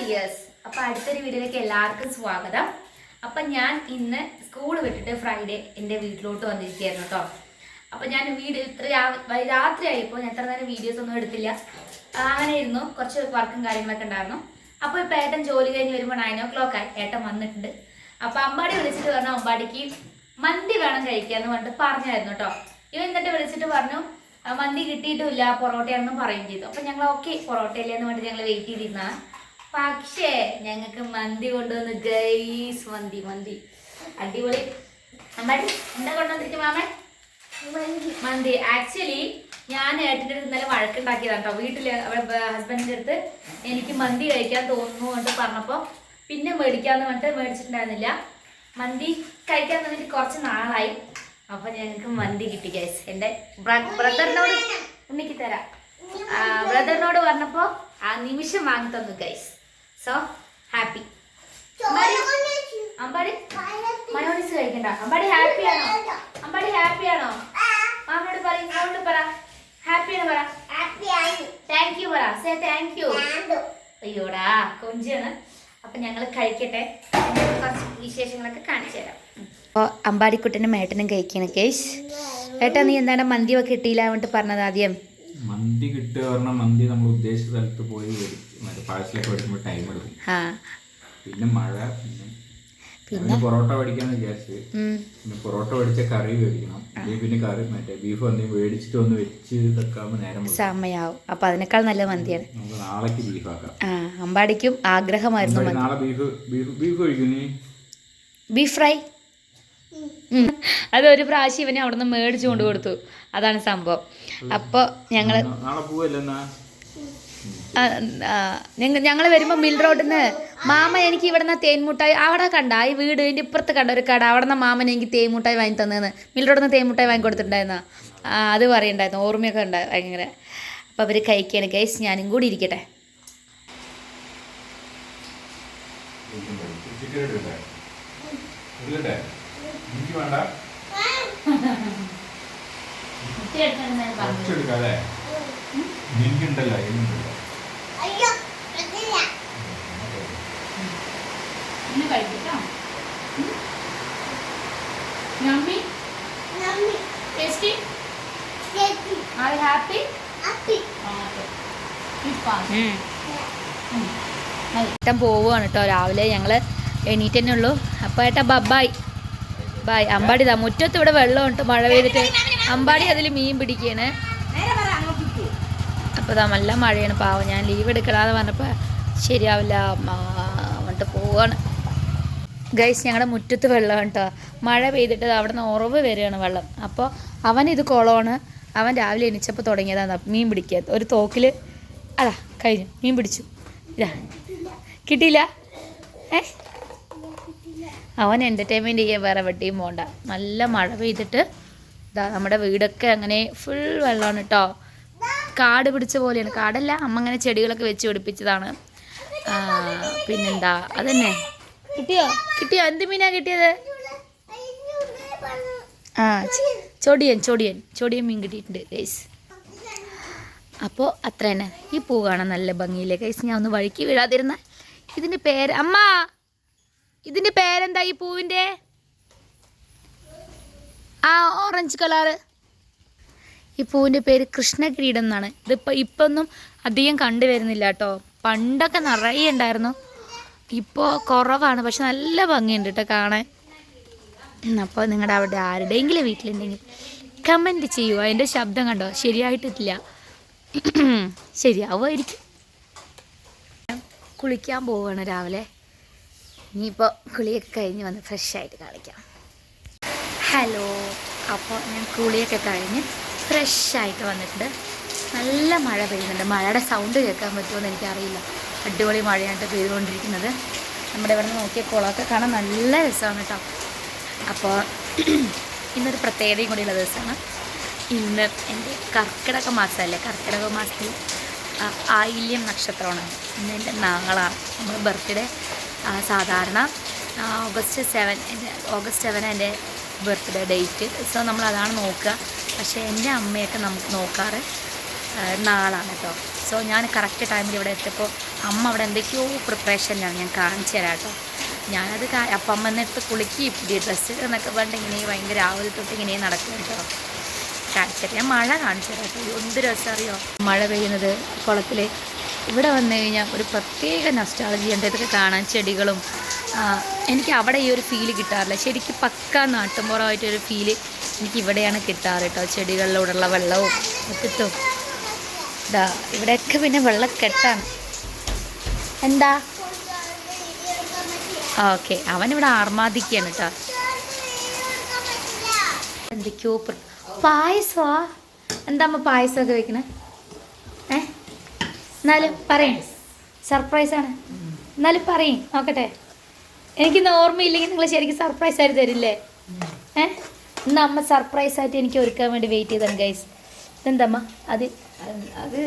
Dears അപ്പം അടുത്തൊരു വീഡിയോയിലേക്ക് എല്ലാവർക്കും സ്വാഗതം. അപ്പം ഞാൻ ഇന്ന് സ്കൂൾ വിട്ടിട്ട് ഫ്രൈഡേ എന്റെ വീട്ടിലോട്ട് വന്നിരിക്കുകയായിരുന്നു കേട്ടോ അപ്പം ഞാൻ വീട് ഇത്ര രാത്രിയായപ്പോൾ ഞാൻ ഇത്ര നേരം വീഡിയോസ് ഒന്നും എടുത്തില്ല. അങ്ങനെ ഇരുന്നു കുറച്ച് വർക്കും കാര്യങ്ങളൊക്കെ ഉണ്ടായിരുന്നു. അപ്പോൾ ഇപ്പം ഏട്ടൻ ജോലി കഴിഞ്ഞ് വരുമ്പോൾ നയൻ ഓ ക്ലോക്ക് ആയി. ഏട്ടൻ വന്നിട്ടുണ്ട്. അപ്പോൾ അമ്പാടി വിളിച്ചിട്ട് പറഞ്ഞു അമ്പാടിക്ക് മന്തി വേണം കഴിക്കാന്ന് പറഞ്ഞിട്ട് പറഞ്ഞായിരുന്നു കേട്ടോ ഇവ എന്നിട്ട് വിളിച്ചിട്ട് പറഞ്ഞു മന്തി കിട്ടിയിട്ടില്ല പൊറോട്ടയാണെന്നും പറയുകയും ചെയ്തു. അപ്പം ഞങ്ങൾ ഓക്കെ പൊറോട്ടയല്ലേ? എന്ന് പറഞ്ഞിട്ട് ഞങ്ങൾ വെയിറ്റ് ചെയ്തിരുന്നതാണ് പക്ഷേ ഞങ്ങൾക്ക് മന്തി കൊണ്ടുവന്ന് ഗൈസ് മന്തി മന്തി. അടിപൊളി. എന്താ കൊണ്ടുവന്നിരിക്കും മാമൻ മന്തി. ആക്ച്വലി ഞാൻ ഏട്ടന്റെ അടുത്ത് ഇന്നലെ വഴക്കുണ്ടാക്കിയതാണ് കേട്ടോ. വീട്ടിൽ അവിടെ ഹസ്ബൻഡിന്റെ അടുത്ത് എനിക്ക് മന്തി കഴിക്കാൻ തോന്നുന്നു എന്ന് പറഞ്ഞപ്പോൾ പിന്നെ മേടിക്കാന്ന് പറഞ്ഞിട്ട് മേടിച്ചിട്ടുണ്ടായിരുന്നില്ല. മന്തി കഴിക്കാൻ തന്നിട്ട് കുറച്ച് നാളായി. അപ്പൊ ഞങ്ങൾക്ക് മന്തി കിട്ടി ഗൈസ് എന്റെ ബ്രദറിനോട് ഉണ്ണിക്ക് തരാം. ബ്രദറിനോട് പറഞ്ഞപ്പോൾ ആ നിമിഷം വാങ്ങി തന്നു guys so happy Ambadi. Mayonnaise കഴിക്കണ്ട. അമ്പാടി ഹാപ്പി ആണോ? അമ്പാടി ഹാപ്പി ആണോ? മാമനോട് പറ ഇങ്ങോട്ട് പറ. ഹാപ്പി പറ. താങ്ക് യു പറ. സേ താങ്ക് യു അയ്യോടാ കൊഞ്ചാണ്. അപ്പൊ ഞങ്ങൾ കഴിക്കട്ടെ. കുറച്ച് വിശേഷങ്ങളൊക്കെ കാണിച്ചു തരാം. അപ്പോൾ അമ്പാടിക്കുട്ടനും ഏട്ടനും കഴിക്കണം കേസ് ഏട്ടാ നീ എന്താണ് മന്തിയൊക്കെ കിട്ടിയില്ല എന്നിട്ട് പറഞ്ഞത് ആദ്യം? മന്തി കിട്ടുക പറഞ്ഞാൽ മന്തി നമ്മൾ ഉദ്ദേശിച്ച സ്ഥലത്ത് പോയി മറ്റേ പാഴ്സലൊക്കെ മേടിക്കുമ്പോൾ ടൈം എടുക്കും. പിന്നെ മഴ പിന്നെ പൊറോട്ട മേടിക്കാന്ന് വിചാരിച്ച്. പിന്നെ പൊറോട്ട മേടിച്ച കറി മേടിക്കണം. പിന്നെ കറി മറ്റേ ബീഫ് എന്തെങ്കിലും മേടിച്ചിട്ട് ഒന്ന് വെച്ച് വെക്കാകുമ്പോൾ നേരം സമയാവും. അപ്പൊ അതിനേക്കാൾ നല്ല മന്തിയാണ്. നാളേക്ക് ബീഫ് ആക്കാം. അമ്പാടിക്കും ആഗ്രഹമായിരുന്നു നാളെ ബീഫ് ബീഫ് ബീഫ് കഴിക്കും ബീഫ് ഫ്രൈ. അത് ഒരു പ്രാവശ്യം ഇവനെ അവിടെ നിന്ന് മേടിച്ചു കൊണ്ട് കൊടുത്തു. അതാണ് സംഭവം. അപ്പോൾ ഞങ്ങൾ ഞങ്ങൾ വരുമ്പോൾ മിൽ റോഡിൽ നിന്ന് മാമ എനിക്ക് ഇവിടെ നിന്ന് തേൻമുട്ടായി അവിടെ കണ്ട ഈ വീട് ഇതിന്റെ ഇപ്പുറത്ത് കണ്ട ഒരു കട. അവിടെ നിന്ന് മാമൻ എനിക്ക് തേൻമുട്ടായി വാങ്ങി തന്നതെന്ന് മിൽ റോഡിൽ നിന്ന് തേൻമുട്ടായി വാങ്ങി കൊടുത്തിട്ടുണ്ടായിരുന്ന. അത് പറയണ്ടായിരുന്നു ഓർമ്മയൊക്കെ ഉണ്ട് ഭയങ്കര. അപ്പോൾ അവർ കഴിക്കാണ്. ഗൈസ് ഞാനും കൂടി ഇരിക്കട്ടെ? എനിക്ക് വേണ്ട. കുറച്ചെടുക്കാല്ലേ നിനക്കുണ്ടല്ലോ ഇതിനുണ്ടല്ലോ ഏട്ടൻ പോവുകയാണ് കേട്ടോ രാവിലെ. ഞങ്ങൾ എണീറ്റ് തന്നെ ഉള്ളൂ. അപ്പോൾ ഏട്ടാ ബബായ് ബായ്. അമ്പാടി ഇതാ മുറ്റത്ത് ഇവിടെ വെള്ളമുണ്ട്. മഴ പെയ്തിട്ട് അമ്പാടി അതിൽ മീൻ പിടിക്കുകയാണ് അപ്പോൾ ഇതാ നല്ല മഴയാണ് പാവം. ഞാൻ ലീവ് എടുക്കണമെന്ന് പറഞ്ഞപ്പോൾ ശരിയാവില്ല എന്നിട്ട് പോവാണ്. ഗൈസ് ഞങ്ങളുടെ മുറ്റത്ത് വെള്ളം കേട്ടോ മഴ പെയ്തിട്ട് അവിടെ നിന്ന് ഉറവ് വരികയാണ് വെള്ളം. അപ്പോൾ അവൻ ഇത് കുളമാണ് അവൻ രാവിലെ എണീച്ചപ്പോൾ തുടങ്ങിയതാണ് മീൻ പിടിക്കുക ഒരു തോക്കിൽ അതാ കഴിഞ്ഞു. മീൻ പിടിച്ചു. ഇതാ. കിട്ടിയില്ല? ഏ? അവൻ എന്റർടൈൻമെന്റ് ചെയ്യാൻ വേറെ വെട്ടിയും പോകണ്ട നല്ല മഴ പെയ്തിട്ട് ഇതാ നമ്മുടെ വീടൊക്കെ അങ്ങനെ ഫുൾ വെള്ളമാണ് കേട്ടോ കാട് പിടിച്ച പോലെയാണ്. കാടല്ല അമ്മ അങ്ങനെ ചെടികളൊക്കെ വെച്ച് പിടിപ്പിച്ചതാണ്. പിന്നെന്താ? അതന്നെ. കിട്ടിയോ? കിട്ടിയോ? എന്ത് മീനാ കിട്ടിയത്? ആ ചൊടിയൻ ചൊടിയൻ. ചൊടിയൻ മീൻ കിട്ടിയിട്ടുണ്ട് ഗൈസ് അപ്പോൾ അത്ര തന്നെ ഈ പൂ കാണാൻ നല്ല ഭംഗിയില്ലേ ഗൈസ് ഞാൻ ഒന്ന് വഴുക്കി വീഴാതിരുന്ന ഇതിന്റെ പേര് അമ്മ! ഇതിന്റെ പേരെന്താ ഈ പൂവിന്റെ ആ ഓറഞ്ച് കളറ് ഈ പൂവിന്റെ പേര് കൃഷ്ണകിരീടം എന്നാണ്. ഇതിപ്പോൾ ഇപ്പം ഒന്നും അധികം കണ്ടുവരുന്നില്ല കേട്ടോ. പണ്ടൊക്കെ നിറയെ ഉണ്ടായിരുന്നു. ഇപ്പോൾ കുറവാണ്. പക്ഷെ നല്ല ഭംഗിയുണ്ട് കേട്ടോ കാണാൻ. അപ്പോൾ നിങ്ങളുടെ അവിടെ ആരുടെയെങ്കിലും വീട്ടിലുണ്ടെങ്കിൽ കമന്റ് ചെയ്യുക അതിന്റെ ശബ്ദം കണ്ടോ? ശരിയായിട്ടില്ല. ശരിയാവുമായിരിക്കും. കുളിക്കാൻ പോവുകയാണ് രാവിലെ. ഇനിയിപ്പോൾ കുളിയൊക്കെ കഴിഞ്ഞ് വന്ന് ഫ്രഷായിട്ട് കാണിക്കാം. ഹലോ അപ്പോൾ ഞാൻ കുളിയൊക്കെ കഴിഞ്ഞ് ഫ്രഷായിട്ട് വന്നിട്ടുണ്ട്. നല്ല മഴ പെയ്യുന്നുണ്ട്. മഴയുടെ സൗണ്ട് കേൾക്കാൻ പറ്റുമോ എന്ന് എനിക്കറിയില്ല. അടിപൊളി മഴയായിട്ട് പെയ്തുകൊണ്ടിരിക്കുന്നത്. നമ്മുടെ ഇവിടെ നിന്ന് നോക്കിയ കുളമൊക്കെ കാണാൻ നല്ല രസമാണ് കേട്ടോ. അപ്പോൾ ഇന്നൊരു പ്രത്യേകതയും കൂടിയുള്ള ദിവസമാണ്. ഇന്ന് എന്റെ കർക്കിടക മാസമല്ലേ? കർക്കിടക മാസത്തിൽ ആയില്യം നക്ഷത്രമാണ്. ഇന്ന് എന്റെ നാളാണ്. നമ്മൾ ബർത്ത്ഡേ സാധാരണ ഓഗസ്റ്റ് സെവൻ എന്റെ ഓഗസ്റ്റ് സെവൻ എന്റെ ബർത്ത്ഡേ ഡേറ്റ് സോ നമ്മൾ അതാണ് നോക്കുക. പക്ഷേ എന്റെ അമ്മയൊക്കെ നമുക്ക് നോക്കാറ് നാളാണ് കേട്ടോ സോ ഞാൻ കറക്റ്റ് ടൈമിൽ ഇവിടെ എത്തിയപ്പോൾ അമ്മ അവിടെ എന്തൊക്കെയോ പ്രിപ്പറേഷനിലാണ് ഞാൻ കാണിച്ചു തരാം കേട്ടോ ഞാനത് അപ്പം അമ്മ എന്നിട്ട് കുളിക്കി പുതിയ ഡ്രസ്സ് എന്നൊക്കെ പറഞ്ഞിട്ട് ഇങ്ങനെ ഭയങ്കര രാവിലെ തൊട്ട് ഇങ്ങനെ നടക്കും കേട്ടോ കാണിച്ചു തരാം ഞാൻ മഴ കാണിച്ചു തരാം കേട്ടോ എന്ത് രസം അറിയോ മഴ പെയ്യുന്നത് കുളത്തിൽ ഇവിടെ വന്നു കഴിഞ്ഞാൽ ഒരു പ്രത്യേക നസ്റ്റാളജി ഉണ്ട്. ഇതൊക്കെ കാണാൻ ചെടികളും എനിക്ക് അവിടെ ഈ ഒരു ഫീൽ കിട്ടാറില്ല. ശരിക്കും പക്ക നാട്ടുമ്പുറമായിട്ടൊരു ഫീൽ എനിക്ക് ഇവിടെയാണ് കിട്ടാറ് കേട്ടോ. ചെടികളിലൂടെയുള്ള വെള്ളവും കിട്ടും ഇതാ ഇവിടെയൊക്കെ പിന്നെ വെള്ളക്കെട്ടാണ്. എന്താ? ഓക്കെ. അവനിവിടെ ആർമാദിക്കാണ് കേട്ടോ. എന്തൊക്കെയോ പായസമാ? എന്താ പായസമൊക്കെ വെക്കണേ? എന്നാലും പറയും. സർപ്രൈസാണ് എന്നാലും പറയും. നോക്കട്ടെ. എനിക്കിന്ന് ഓർമ്മയില്ലെങ്കിൽ നിങ്ങൾ ശരിക്കും സർപ്രൈസ് ആയിട്ട് തരില്ലേ? ഏ? ഇന്ന് അമ്മ സർപ്രൈസ് ആയിട്ട് എനിക്ക് ഒരുക്കാൻ വേണ്ടി വെയിറ്റ് ചെയ്താണ് ഗൈസ് ഇതെന്തമ്മ അത്? അത്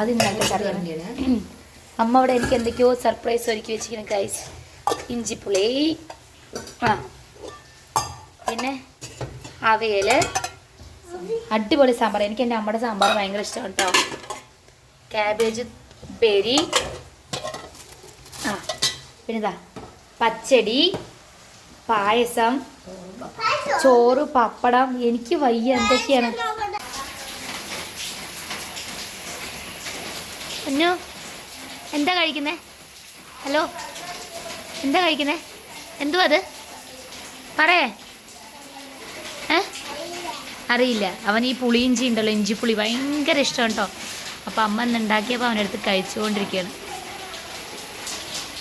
അത് കറിയാണ് അമ്മ അവിടെ എനിക്ക് എന്തൊക്കെയോ സർപ്രൈസ് ഒരുക്കി വെച്ചിരിക്കുന്നു ഗൈസ് ഇഞ്ചിപ്പുളി ആ. പിന്നെ അവിയൽ അടിപൊളി സാമ്പാർ. എനിക്ക് എന്റെ അമ്മയുടെ സാമ്പാർ ഭയങ്കര ഇഷ്ടമാണ് കേട്ടോ ക്യാബേജ് പെരി ആ പിന്നെ ഇതാ പച്ചടി പായസം ചോറ് പപ്പടം. എനിക്ക് വയ്യ എന്തൊക്കെയാണ്? അന്നു എന്താ കഴിക്കുന്നേ? ഹലോ എന്താ കഴിക്കുന്നേ? എന്തുവാ അത്? പറയേ. ഏ? അറിയില്ല. അവൻ ഈ പുളിയിഞ്ചി ഉണ്ടല്ലോ ഇഞ്ചിപ്പുളി. ഭയങ്കര ഇഷ്ടം കേട്ടോ. അപ്പോൾ അമ്മ ഇന്ന് ഉണ്ടാക്കിയപ്പോൾ അവനടുത്ത് കഴിച്ചുകൊണ്ടിരിക്കുകയാണ്.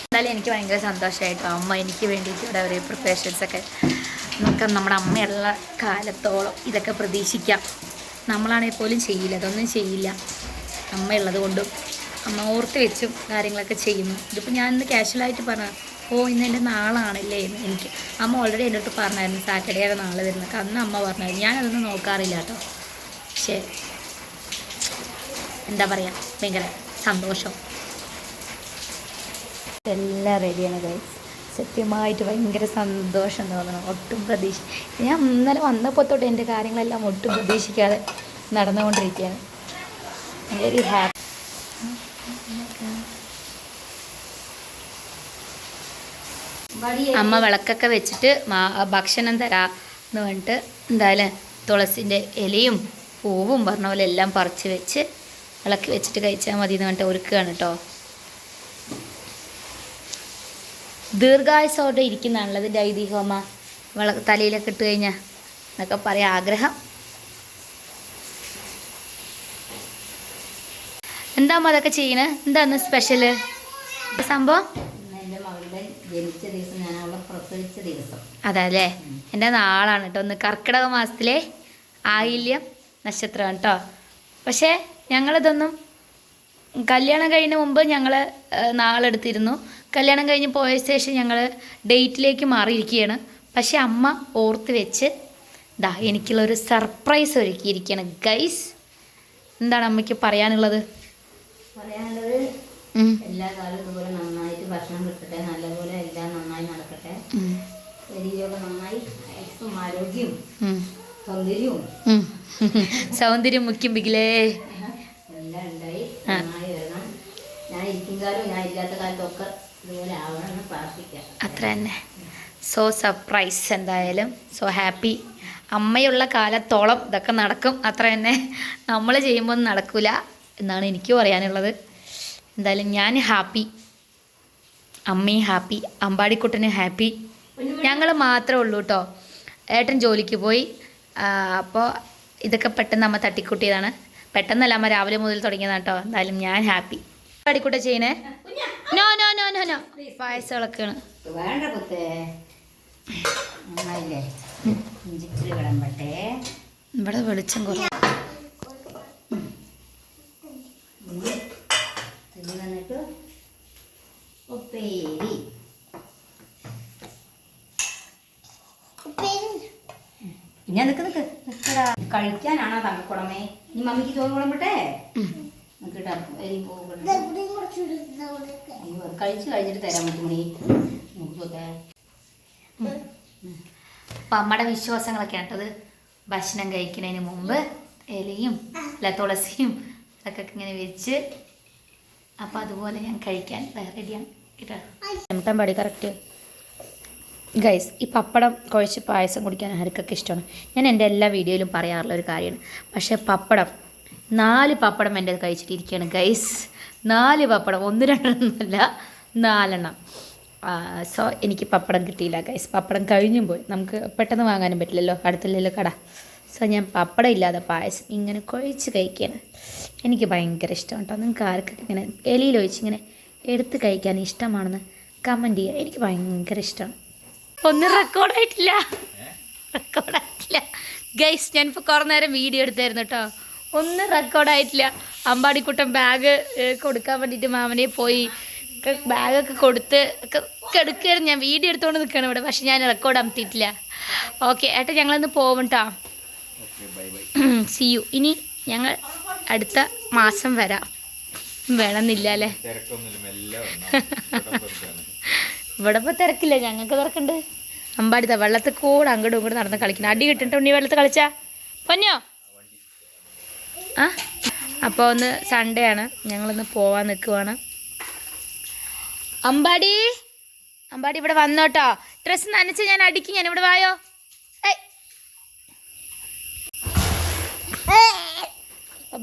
എന്തായാലും എനിക്ക് ഭയങ്കര സന്തോഷമായിട്ടോ. അമ്മ എനിക്ക് വേണ്ടിയിട്ട് ഇവിടെ ഒരു പ്രിപ്പറേഷൻസ് ഒക്കെ നമുക്ക് നമ്മുടെ അമ്മയുള്ള കാലത്തോളം ഇതൊക്കെ പ്രതീക്ഷിക്കാം. നമ്മളാണെങ്കിൽ പോലും ചെയ്യില്ല അതൊന്നും ചെയ്യില്ല. അമ്മയുള്ളത് കൊണ്ടും അമ്മ ഓർത്ത് വെച്ചും കാര്യങ്ങളൊക്കെ ചെയ്യുന്നു. ഇതിപ്പോൾ ഞാൻ ഇന്ന് കാഷ്വലായിട്ട് പറഞ്ഞു ഓ ഇന്ന് എന്റെ നാളാണല്ലേ? എന്ന് എനിക്ക് അമ്മ ഓൾറെഡി എന്റെ അടുത്ത് പറഞ്ഞായിരുന്നു സാറ്റർഡേ ആണ് നാളെ വരുന്നത്. അന്ന് അമ്മ പറഞ്ഞായിരുന്നു ഞാനതൊന്നും നോക്കാറില്ല കേട്ടോ. പക്ഷേ എന്താ പറയുക ഭയങ്കര സന്തോഷം. എല്ലാം റെഡിയാണ് ഗൈസ് സത്യമായിട്ട് ഭയങ്കര സന്തോഷം തോന്നണം. ഒട്ടും പ്രതീക്ഷ ഞാൻ ഇന്നലെ വന്നപ്പോൾ തൊട്ട് എന്റെ കാര്യങ്ങളെല്ലാം ഒട്ടും പ്രതീക്ഷിക്കാതെ നടന്നുകൊണ്ടിരിക്കുകയാണ്. വെരി ഹാപ്പി അമ്മ വിളക്കൊക്കെ വെച്ചിട്ട് മാ- ഭക്ഷണം തരാ എന്ന് പറഞ്ഞിട്ട് എന്തായാലും തുളസിന്റെ ഇലയും പൂവും പറഞ്ഞ പോലെ എല്ലാം പറിച്ച് വെച്ച് വിളക്ക് വെച്ചിട്ട് കഴിച്ചാൽ മതി എന്ന് പറഞ്ഞിട്ട് ഒരുക്കുകയാണ് കേട്ടോ. ദീർഘായുസോടെ ഇരിക്കുന്നതാണല്ലോ അതിന്റെ ഐതിഹ്യമ്മ വള തലയിലൊക്കെ ഇട്ട് കഴിഞ്ഞാൽ എന്നൊക്കെ പറയാം ആഗ്രഹം. എന്താ അമ്മ അതൊക്കെ ചെയ്യണേ? എന്താന്ന് സ്പെഷ്യൽ സംഭവം? ഇന്ന് എന്റെ മകളുടെ ജനിച്ച ദിവസം ഞാൻ അവളെ പ്രസവിച്ച ദിവസം. അതല്ലേ? എന്റെ നാളാണ് കേട്ടോ ഒന്ന് കർക്കിടക മാസത്തിലെ ആയില്യം നക്ഷത്രമാണ് കേട്ടോ. പക്ഷേ ഞങ്ങളിതൊന്നും കല്യാണം കഴിഞ്ഞ മുമ്പ് ഞങ്ങൾ നാളെടുത്തിരുന്നു. കല്യാണം കഴിഞ്ഞ് പോയ ശേഷം ഞങ്ങൾ ഡേറ്റിലേക്ക് മാറിയിരിക്കുകയാണ്. പക്ഷേ അമ്മ ഓർത്ത് വെച്ച് ദാ എനിക്കുള്ള ഒരു സർപ്രൈസ് ഒരുക്കിയിരിക്കുകയാണ്. ഗൈസ് എന്താണ് അമ്മയ്ക്ക് പറയാനുള്ളത്? പറയാനുള്ളത് എല്ലാ കാലവും ഇതുപോലെ നന്നായിട്ട് ഭക്ഷണം കിട്ടട്ടെ നല്ലപോലെ എല്ലാം നന്നായി നടക്കട്ടെ. ശരീരമൊക്കെ നന്നായി ആരോഗ്യവും. സൗന്ദര്യവും. സൗന്ദര്യം മുഖ്യം ബിഗിലേ എല്ലാം ഉണ്ടായി ആ. നന്നായി വരണം ഞാൻ ഇരിക്കും കാലവും ഞാൻ അത്ര തന്നെ. സോ സർപ്രൈസ് എന്തായാലും. സോ ഹാപ്പി അമ്മയുള്ള കാലത്തോളം ഇതൊക്കെ നടക്കും. അത്ര തന്നെ. നമ്മൾ ചെയ്യുമ്പോൾ നടക്കില്ല എന്നാണ് എനിക്ക് പറയാനുള്ളത്. എന്തായാലും ഞാൻ ഹാപ്പി അമ്മയും ഹാപ്പി അമ്പാടിക്കുട്ടനും ഹാപ്പി ഞങ്ങൾ മാത്രമേ ഉള്ളൂ കേട്ടോ ഏട്ടൻ ജോലിക്ക് പോയി. അപ്പോൾ ഇതൊക്കെ പെട്ടെന്ന് അമ്മ തട്ടിക്കൂട്ടിയതാണ്. പെട്ടെന്നല്ല അമ്മ രാവിലെ മുതൽ തുടങ്ങിയതാണ് കേട്ടോ എന്തായാലും ഞാൻ ഹാപ്പി അമ്പാടിക്കുട്ട ചെയ്യണേ? No no no no no പായസങ്ങളൊക്കെയാണ് വേണ്ട കുത്തേ നന്നായില്ലേ? ഇഞ്ചിപ്പുളി വിളമ്പട്ടെ. ഇവിടെ വെളിച്ചം കുറവ്. ഇത് വന്നിട്ട് ഉപ്പേരി. പിന്നെ നിക്ക് നിക്ക് നിക്കടാ. കഴിക്കാനാണോ തങ്ങക്കുടമേ നീ മമ്മിക്ക് ചോറ് വിളമ്പട്ടെ? നിക്കട്ടാ എരി പോകുന്നുണ്ട് അയ്യോ കഴിഞ്ഞിട്ട് തരാൻ പറ്റുമണി അപ്പം അമ്മയുടെ വിശ്വാസങ്ങളൊക്കെ ആട്ടത് ഭക്ഷണം കഴിക്കുന്നതിന് മുമ്പ് ഇലയും അല്ല തുളസിയും അതൊക്കെ ഇങ്ങനെ വെച്ച് അപ്പൊ അതുപോലെ ഞാൻ കഴിക്കാൻ റെഡിയാണ് കേട്ടോ. പാടി കറക്റ്റ് ഗൈസ് ഈ പപ്പടം കുഴച്ച് പായസം കുടിക്കാൻ ആർക്കൊക്കെ ഇഷ്ടമാണ്? ഞാൻ എന്റെ എല്ലാ വീഡിയോയിലും പറയാറുള്ള ഒരു കാര്യമാണ്. പക്ഷേ പപ്പടം നാല് പപ്പടം എന്റെ കഴിച്ചിട്ടിരിക്കുകയാണ് ഗൈസ് നാല് പപ്പടം. ഒന്ന് രണ്ടെണ്ണമല്ല നാലെണ്ണം. സോ എനിക്ക് പപ്പടം കിട്ടിയില്ല ഗൈസ് പപ്പടം കഴിഞ്ഞും പോയി. നമുക്ക് പെട്ടെന്ന് വാങ്ങാനും പറ്റില്ലല്ലോ. അടുത്തില്ലല്ലോ കട. സോ ഞാൻ പപ്പടം ഇല്ലാതെ പായസം ഇങ്ങനെ കുഴച്ച് കഴിക്കുകയാണ്. എനിക്ക് ഭയങ്കര ഇഷ്ടം കേട്ടോ. നിങ്ങൾക്ക് ആർക്കൊക്കെ ഇങ്ങനെ എലിയിൽ ഒഴിച്ച് ഇങ്ങനെ എടുത്ത് കഴിക്കാൻ ഇഷ്ടമാണെന്ന് കമന്റ് ചെയ്യുക. എനിക്ക് ഭയങ്കര ഇഷ്ടമാണ്. ഒന്നും റെക്കോർഡായിട്ടില്ല റെക്കോർഡായിട്ടില്ല ഗൈസ് ഞാനിപ്പോൾ കുറേ നേരം വീഡിയോ എടുത്തായിരുന്നു കേട്ടോ. ഒന്നും റെക്കോർഡായിട്ടില്ല അമ്പാടിക്കുട്ടൻ ബാഗ് കൊടുക്കാൻ വേണ്ടിയിട്ട് മാമനെ പോയി. ബാഗൊക്കെ കൊടുത്ത് ഒക്കെ എടുക്കുകയായിരുന്നു ഞാൻ വീഡിയോ എടുത്തുകൊണ്ട് നിൽക്കുകയാണ് ഇവിടെ. പക്ഷെ ഞാൻ റെക്കോർഡ് അമത്തിയിട്ടില്ല ഓക്കെ ഏട്ടാ ഞങ്ങളൊന്ന് പോവും കേട്ടോ സി യു ഇനി ഞങ്ങൾ അടുത്ത മാസം വരാം. വേണമെന്നില്ല അല്ലേ? ഇവിടെ ഇപ്പോൾ തിരക്കില്ല. ഞങ്ങൾക്ക് തിരക്കുണ്ട്. അമ്പാടിത വെള്ളത്തിൽ കൂടെ അങ്ങോട്ടും ഇങ്ങോട്ടും നടന്ന് കളിക്കണം. അടി കിട്ടിട്ട് ഉണ്ണി വെള്ളത്തിൽ കളിച്ചാ? പൊന്നോ? ആ? അപ്പോൾ ഒന്ന് സൺഡേ ആണ്. ഞങ്ങളൊന്ന് പോവാൻ നിൽക്കുവാണ് അമ്പാടി? അമ്പാടി ഇവിടെ വന്നോട്ടോ. ഡ്രസ്സ് നനച്ച് ഞാൻ അടിക്കും ഞാൻ ഇവിടെ വായോ?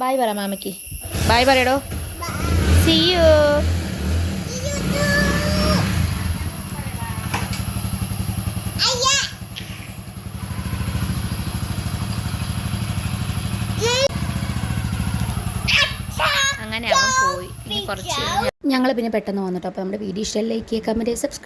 ബായ് പറ മാമയ്ക്ക്. ബായ് പറയടോ. സി യു അങ്ങനെ അവൻ പോയി ഇനി കുറച്ച്. ഞങ്ങൾ പിന്നെ പെട്ടെന്ന് വന്നിട്ടോ അപ്പോൾ നമ്മുടെ വീഡിയോ ഇഷ്ടം ലൈക്ക് ചെയ്യുക കമന്റ് സബ്സ്ക്രൈബ്